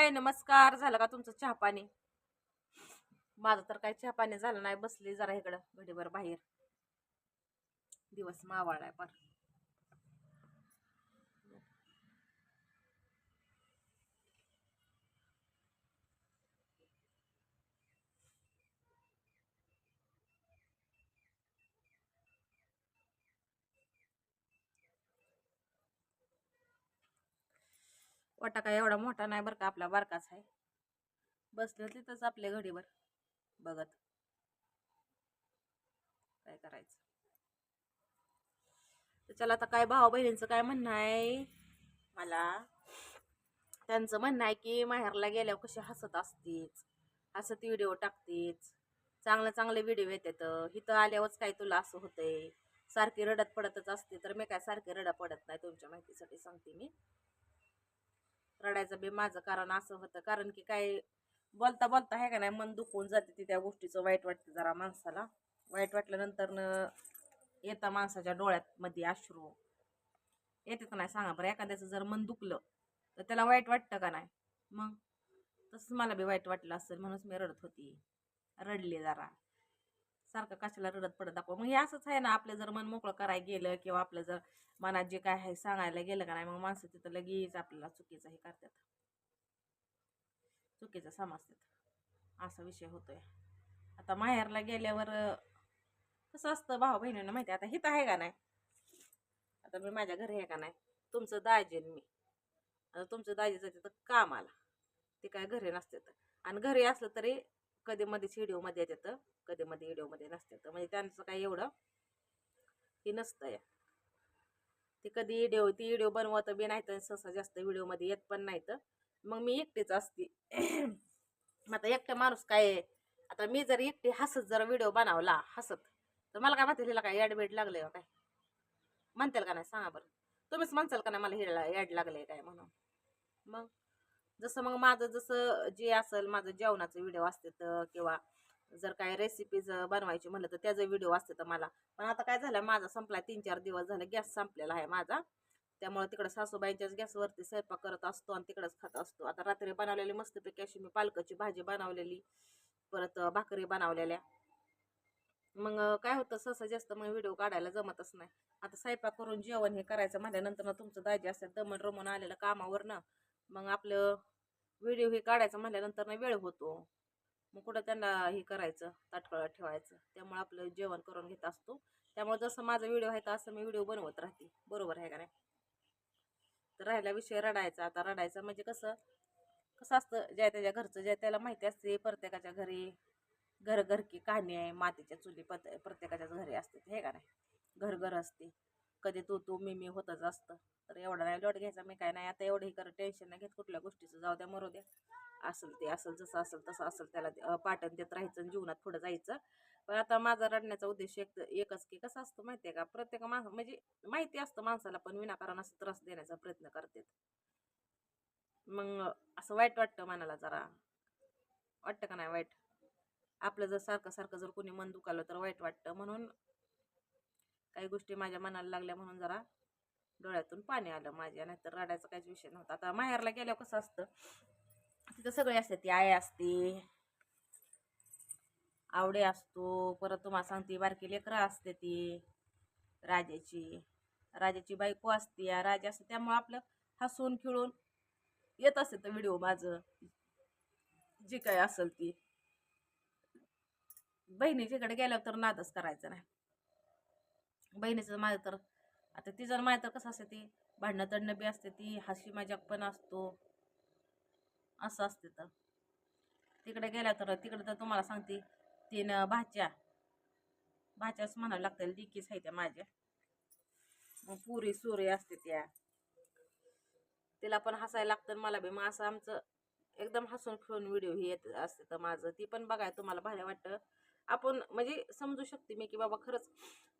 हाय नमस्कार झालं का तुमचं चहापाणी माझं तर काही चहा पाणी झालं नाही बसली जरा इकडं घडीभर बाहेर. दिवस मावळलाय पण वाटा काय एवढा मोठा नाही बरं का आपला बारकाच आहे. बसले तिथंच आपल्या घडीवर. बघत. काय करायचं? तर चला आता काय भाऊ बहिणींचं काय म्हणणं आहे? मला. त्यांचं म्हणणं आहे की माहेरला गेल्यावर कसे हसत असतेच. हसत व्हिडिओ टाकतेच. चांगले चांगले व्हिडिओ येतात. इथं आल्यावरच काय तुला असं होतंय? सारखी रडत पडतच असते. तर मी काय सारखी रडत पडत नाही तुमच्या माहितीसाठी सांगते मी. रडायचं बी माझं कारण असं होतं. कारण की काय बोलता बोलता आहे का नाही मन दुखवून जाते ती त्या गोष्टीचं. वाईट वाटतं जरा माणसाला. वाईट वाटल्यानंतर येता माणसाच्या डोळ्यात मध्ये अश्रू येते का नाही? सांगा बरं एखाद्याचं जर मन दुखलं तर त्याला वाईट वाटतं का नाही? मग? तसंच मला बी वाईट वाटलं असेल म्हणूनच मी रडत होती. रडले जरा. सारखं कशाला रडत पडत दाखव. मग हे असंच आहे ना आपलं जर मन मोकळं करायला गेलं किंवा आपलं जर मनात जे काय आहे सांगायला गेलं का नाही मग माणसं तिथं लगेच आपल्याला चुकीचं हे करतात. चुकीचं समजतात. असा विषय होतोय. आता माहेरला गेल्यावर कसं असतं भाऊ बहिणीनं माहिती आहे, आता हित आहे का नाही? आता मी माझ्या घरी आहे का नाही? तुमचं दाजीन मी. आता तुमचं दाजी जाते तर कामाला ते काय घरी नसते आणि घरी असलं तरी कधी मध्येच व्हिडिओमध्ये येतात कधी मध्ये व्हिडिओमध्ये नसतात म्हणजे त्यांचं काही एवढं हे नसतं या ते कधी व्हिडिओ ती व्हिडिओ बनवत बी नाही तर सहसा जास्त व्हिडिओमध्ये येत पण नाही तर मग मी एकटीच असते. मग आता एकटं माणूस काय आता मी जर एकटी हसत जर व्हिडिओ बनवला हसत तर मला काय म्हणते हिला काय ॲडमिट बेड लागले काय? म्हणताल का नाही? सांगा बरं. तुम्हीच म्हणताल का नाही मला हिला ॲड लागले काय म्हणून? मग? जसं मग माझं जसं जे असेल माझं जेवणाचं व्हिडिओ असते तर किंवा जर काय रेसिपीज बनवायची म्हणलं तर त्याचं व्हिडिओ असते तर मला. पण आता काय झालं माझा संपला तीन चार दिवस झाले गॅस संपलेला आहे माझा. त्यामुळे तिकडं सासूबाईंच्याच गॅसवरती स्वयंपाक करत असतो आणि तिकडंच खात असतो. आता रात्री बनवलेली मस्तपैकी अशी मी पालकाची भाजी बनवलेली परत भाकरी बनवलेल्या. मग काय होतं सहसा जास्त मग व्हिडिओ काढायला जमतच नाही. आता स्वयंपाक करून जेवण हे करायचं म्हटल्यानंतर ना तुमचं दाजी असतात दमण रमून आलेलं कामावरनं मग आपलं व्हिडिओ हे काढायचं म्हटल्यानंतर ना वेळ होतो. मग कुठं त्यांना हे करायचं ताटकळा ठेवायचं. त्यामुळे आपलं जेवण करून घेत असतो. त्यामुळे जसं माझा व्हिडिओ आहे तसं मी व्हिडिओ बनवत राहते. बरोबर आहे का नाही? तर राहिला विषय रडायचा. आता रडायचा म्हणजे कसं कसं असतं ज्या त्याच्या घरचं ज्या त्याला माहिती असते प्रत्येकाच्या घरी घर घरकी कहाणी आहे. मातीच्या चुली पत प्रत्येकाच्याच घरी असते. हे का नाही? घर घर असते. कधी तू तू मी मी होतच असतं. तर एवढा नाही लोट घ्यायचा मी काय नाही. आता एवढंही कर करत टेन्शन नाही घेत कुठल्या गोष्टीचं. जाऊ द्या मरू द्या. असेल ते असेल जसं असेल तसं असेल. त्याला पाठन देत राहायचं आणि जीवनात पुढं जायचं. पण आता माझा रडण्याचा उद्देश एक एकच की कसं असतं माहिती आहे का? प्रत्येक माणसं म्हणजे माहिती असतं माणसाला पण विनाकारण असं त्रास देण्याचा प्रयत्न करतात. मग असं वाईट वाटतं मनाला जरा. वाटतं का नाही वाईट? आपलं जर सारखं सारखं जर कोणी मन दुखावलं तर वाईट वाटतं. म्हणून काही गोष्टी माझ्या मनाला लागल्या म्हणून जरा डोळ्यातून पाणी आलं माझ्या नाहीतर रडायचा काहीच विषय नव्हता. आता माहेरला गेल्यावर कसं असतं तिथं सगळे असते ती आई असते आवडे असतो परत तुम्हाला सांगते बारकी लेकरं असते ती राजाची राजाची बायको असते या राजा असते त्यामुळं आपलं हसून खिळून येत असते तर व्हिडिओ माझं जी काय असेल ती. बहिणीच्याकडे गेल्यावर तर नादच करायचं नाही. बहिणीचं माझं तर. आता ती जर माझं तर कसं असते ती? भांडणं तडणं बी असते ती हसी मजाक पण असतो. असं असते तर. तिकडे गेल्या तर तिकडे तर तुम्हाला सांगते तीन भाच्या भाच्याच म्हणावं लागतं लिकीच आहे त्या माझ्या. मग पुरी सुरी असते त्या. तिला पण हसायला लागतं आणि मला बी. मग असं आमचं एकदम हसून खेळून व्हिडिओ हे येत असते तर माझं. ती पण बघाय तुम्हाला भारी वाटतं. आपण म्हणजे समजू शकते मी की बाबा खरंच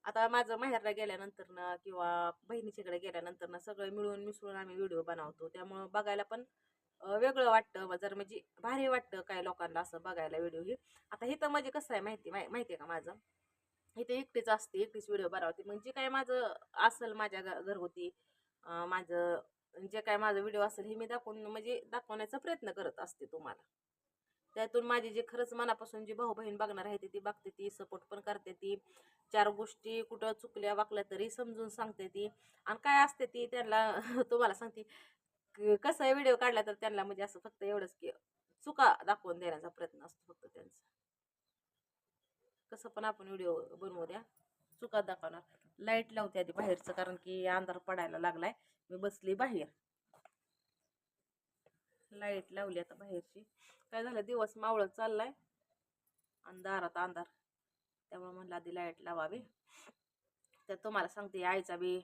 आता माझं माहेरला गेल्यानंतर ना किंवा बहिणीच्याकडे गेल्यानंतर ना सगळं मिळून मिसळून आम्ही व्हिडिओ बनवतो. त्यामुळं बघायला पण वेगळं वाटतं. जर म्हणजे भारी वाटतं काय लोकांना असं बघायला व्हिडिओ हे. आता हे तर म्हणजे कसं आहे माहिती माहिती आहे का माझं? इथे एकटीच असते एकटीच व्हिडिओ बनवते. म्हणजे काय माझं असेल माझ्या घरगुती माझं जे काय माझा व्हिडिओ असेल हे मी दाखवून म्हणजे दाखवण्याचा प्रयत्न करत असते तुम्हाला. त्यातून माझी जे खरंच मनापासून जी भाऊ बहीण बघणार आहे ती बघते ती सपोर्ट पण करते ती चार गोष्टी कुठं चुकल्या वाकल्या तरी समजून सांगते ती. आणि काय असते ती त्यांना तुम्हाला सांगते कसा कसं व्हिडिओ काढला तर त्यांना म्हणजे असं फक्त एवढंच की चुका दाखवून देण्याचा प्रयत्न असतो फक्त त्यांचा. कसं पण आपण व्हिडिओ बनवू द्या. चुका दाखवणार. लाइट लावते आधी बाहेरचं कारण की अंधार पडायला लागलाय. मी बसली बाहेर. लाइट लावली आता बाहेरची. काय झालं? दिवस मावळत चाललाय. अंधारात अंधार. त्यामुळे म्हणलं आधी लाइट लावावी. तर तुम्हाला सांगते आईचा बी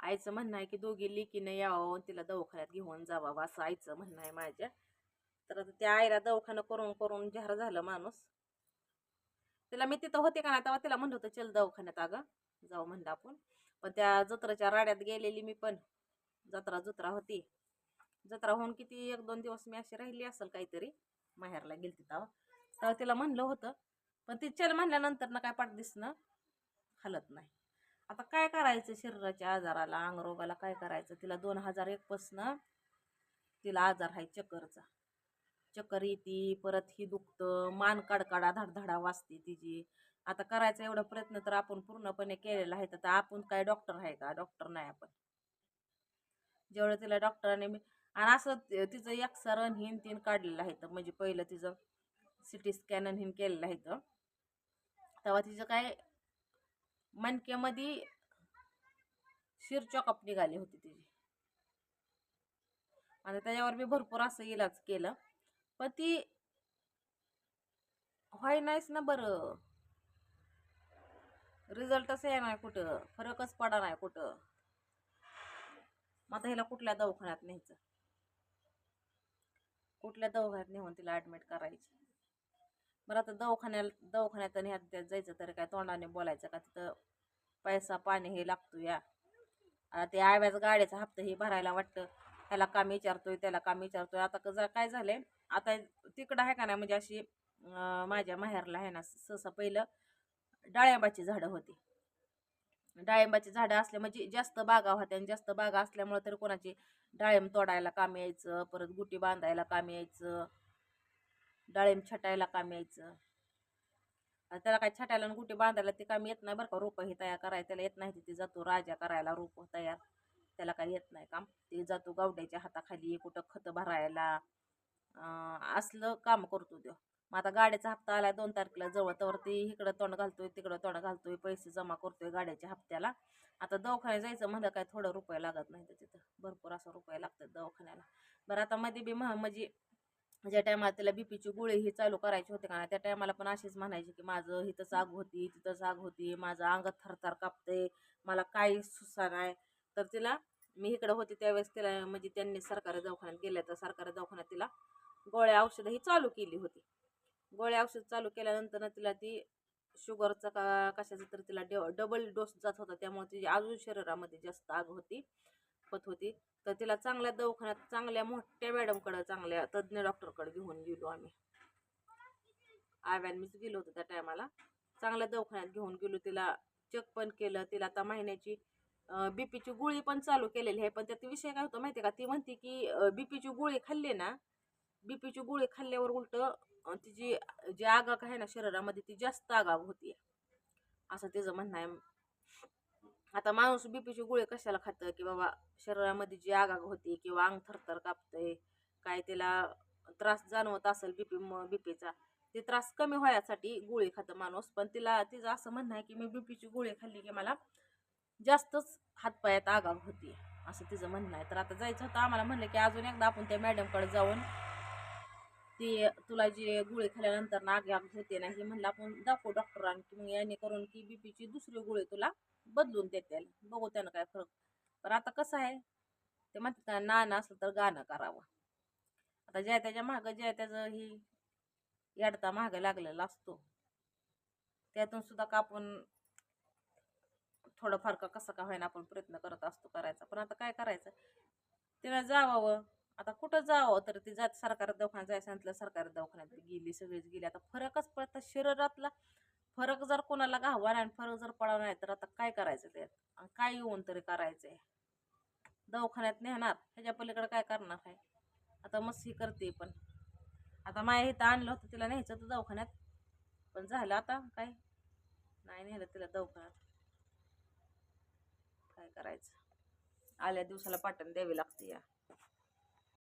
आईचं म्हणणं आहे की दोघी लिकीनं यावं तिला दवाखान्यात घेऊन जावावं असं आईचं म्हणणं आहे माझ्या. तर आता त्या आईला दवाखानं करून करून जहार झालं माणूस. तिला मी तिथं होते का नाही तेव्हा तिला म्हणलं होतं चल दवाखान्यात अगं जाऊ म्हणलं आपण. पण त्या जत्राच्या राड्यात गेलेली मी पण. जत्रा जुत्रा होती. जत्रा होऊन किती एक दोन दिवस मी अशी राहिली असेल काहीतरी माहेरला गेली तेव्हा. तेव्हा तिला म्हणलं होतं पण ती चल म्हणल्यानंतर ना काय पाठ दिसणं हलत नाही. आता काय करायचं शरीराच्या आजाराला अंगरोगाला काय करायचं? तिला दोन हजार एकपासनं तिला आजार आहे चक्करचा. चक्कर येते परत ही दुखतं मान कडकडा धडधडा वाजते तिची. आता करायचा एवढा प्रयत्न तर आपण पूर्णपणे केलेला आहे. तर आपण काय डॉक्टर आहे का? डॉक्टर नाही आपण. जेवढं तिला डॉक्टरांनी मी आणि असं तिचं एक्सरन हिन तीन काढलेलं आहे. तर म्हणजे पहिलं तिचं सी टी स्कॅन हिन केलेलं आहे. तर तेव्हा तिचं काय मणक्यामध्ये शिरचॉकअप निघाली होती तिची. आणि त्याच्यावर मी भरपूर असं इलाज केलं. पण ती व्हाय नाहीच ना बरं. रिझल्टच आहे नाही कुठं? फरकच पडा नाही कुठं? मग आता हिला कुठल्या दवाखान्यात न्यायचं? कुठल्या दवाखान्यात नेऊन तिला ॲडमिट करायची? बरं आता दवाखान्याला दवाखान्यात आणि ह्यात त्यात जायचं तर काय तोंडाने बोलायचं का? तिथं पैसा पाणी हे लागतो या. आता ते आव्याच गाड्याचा हप्ता हे भरायला वाटतं. त्याला काम विचारतोय त्याला काम विचारतोय. आता कसं काय झालंय आता तिकडं आहे का नाही? म्हणजे अशी माझ्या माहेरला आहे ना सहसा पहिलं डाळिंबाची झाडं होती. डाळिंबाची झाडं असल्या म्हणजे जास्त बागा होत्या आणि जास्त बागा असल्यामुळं तर कोणाची डाळिंब तोडायला काम यायचं परत गुटी बांधायला काम यायचं. डाळिंब छटायला काम यायचं. आणि त्याला काय छटायला आणि कुठे बांधायला ते काम येत नाही बरं का. रोपं हे तयार करायला त्याला येत नाही तिथे जातो. राजा करायला रोपं तयार. त्याला काय येत नाही काम. ते जातो गावड्याच्या हाताखाली कुठं खतं भरायला. असलं काम करतो तो. मग आता गाड्याचा हप्ता आला दोन तारखेला जवळ. तर ते इकडं तोंड घालतोय तिकडं तोंड घालतोय. पैसे जमा करतोय गाड्याच्या हप्त्याला. आता दवाखान्यात जायचं म्हणलं काय थोडं रुपये लागत नाही तर तिथं. भरपूर असं रुपये लागतात दवाखान्याला. बरं आता मध्ये बी म्हणजे ज्या टायमाला त्याला बीपीची गोळी ही चालू करायची होती का ना त्या टायमाला पण अशीच म्हणायची की माझं इथंच आग होती तिथंच आग होती माझं अंग थरथर कापतंय मला काही सुसा नाही. तर तिला मी इकडं होते त्यावेळेस तिला म्हणजे त्यांनी सरकारी दवाखान्यात गेल्या तर सरकारी दवाखान्यात तिला गोळ्या औषधं ही चालू केली होती. गोळ्या औषध चालू केल्यानंतर तिला ती शुगरचा का कशाचा तर तिला डबल डोस जात होता त्यामुळे तिची अजून शरीरामध्ये जास्त आग होती. दुखत होती. तर तिला चांगल्या दवाखान्यात चांगल्या मोठ्या मॅडमकडं चांगल्या तज्ज्ञ डॉक्टरकडे घेऊन गेलो आम्ही. आव्यान मीच गेलो होतो त्या टायमाला. चांगल्या दवाखान्यात घेऊन गेलो. तिला चेक पण केलं. तिला आता महिन्याची बीपीची गोळी पण चालू केलेली आहे. पण त्यात विषय काय होतो माहिती आहे का? ती म्हणते की बीपीची गोळी खाल्ली ना बीपीची गोळी खाल्ल्यावर उलट तिची जी आगाग आहे ना शरीरामध्ये ती जास्त आगाग होती असं तिचं म्हणणं आहे. आता माणूस बीपीची गोळी कशाला खातं? की बाबा शरीरामध्ये जी आगाग होती किंवा अंग थरथर कापतंय काय तिला त्रास जाणवत असेल बीपी बीपीचा ते त्रास कमी व्हायसाठी गोळी खातं माणूस. पण तिला तिचं असं म्हणणं आहे की मी बीपीची गोळी खाल्ली की मला जास्तच हातपायात आगाग होती असं तिचं म्हणणं आहे. तर आता जायचं होतं आम्हाला म्हणलं की अजून एकदा आपण त्या मॅडमकडे जाऊन ती तुला जे गोळी खाल्ल्यानंतर ना आग आग होते ना हे म्हणलं आपण दाखवू डॉक्टरांनी की मग याने करून की बीपीची दुसरी गोळी तुला बदलून देते बघू त्यानं काय फरक. पण आता कसं आहे ते म्हणतात ना नाणं असलं तर गाणं करावं. आता ज्या त्याच्या मागं ज्या त्याचं ही याडता मागं लागलेला असतो त्यातून सुद्धा का आपण थोडंफार का कसं का होईना आपण प्रयत्न करत असतो करायचा. पण आता काय करायचं? तिला जावावं आता कुठं जावं तर ती जात सरकारी दवाखान्यात जायचं सांगितलं सरकारी दवाखान्यात गेली सगळीच गेली. आता फरकच पडतं शरीरातला. फरक जर कोणाला घावा नाही आणि फरक जर पडला नाही तर आता काय करायचं त्यात? आणि काय येऊन तरी करायचंय? दवाखान्यात नेणार ह्याच्या पलीकडे काय करणार आहे? आता मस्त ही करते पण. आता माया इथं आणलं होतं तिला न्यायचं तर दवाखान्यात. पण झालं आता काय? नाही नेलं तिला दवाखान्यात. काय करायचं? आल्या दिवसाला पाटण द्यावी लागते या.